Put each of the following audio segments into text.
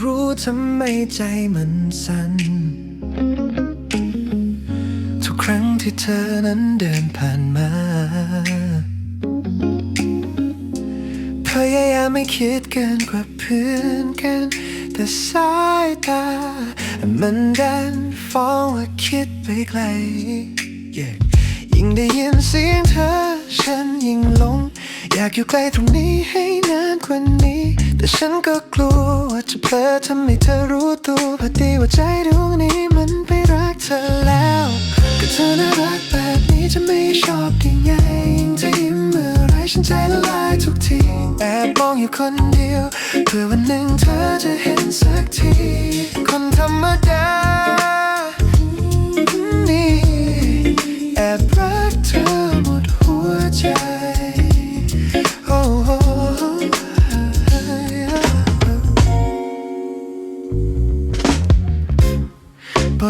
รู้ทำไมใจมันสั่น ทุกครั้งที่เธอนั้นเดินผ่านมา พยายามไม่คิดเกินกว่าเพื่อนกัน แต่สายตา มันดันฟ้องว่าคิดไปไกล Yeah ยิ่งได้ยินเสียงเธอ ฉันยิ่งหลง อยากอยู่ใกล้ตรงนี้ให้นานกว่านี้ แต่ฉันก็กลัวว่าจะเพลอทำให้เธอรู้ตัวพอดีว่าใจดวงนี้มันไปรักเธอแล้วก็เธอน่ารักแบบนี้จะไม่ชอบได้ไงยิ่งจะยิ้มเมื่อไรฉันใจละลายทุกทีแอบมองอยู่คนเดียวเพื่อวันหนึ่งเธอจะเห็นสักทีคน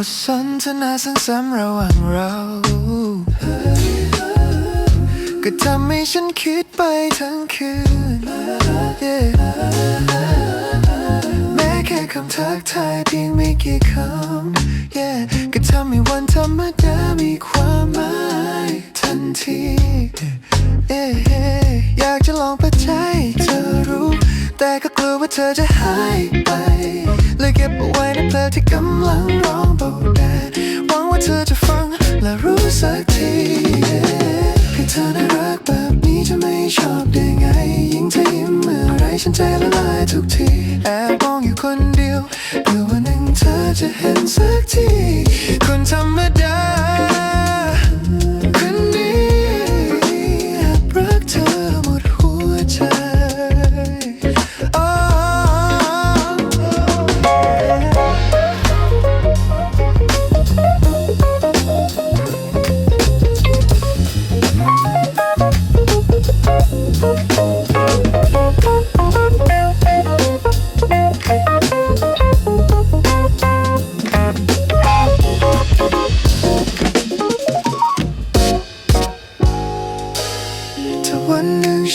บทสนทนาสั้นๆระหว่างเรา ก็ทำให้ฉันคิดไปทั้งคืน Yeah แม้แค่คำทักทายเพียงไม่กี่คำ yeah ก็ทำให้วันธรรมดามีความหมายทันที yeah อยากจะลองเปิดใจเธอรู้ แต่ก็กลัวว่าเธอจะหายไป คือเธอน่ารักแบบนี้จะไม่ชอบได้ไง ยิ่งเธอยิ้มเมื่อไรฉันใจละลายทุกที แอบมองอยู่คนเดียวเพื่อวันหนึ่งเธอจะเห็นสักทีคนธรรม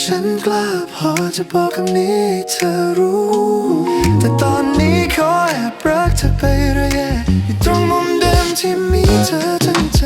ฉันกล้าพอจะบอกคำนี้เธอรู้ แต่ตอนนี้ขอแอบรักเธอไปเรื่อยๆอยู่ตรงมุมเดิมที่มีเธอทั้งใจ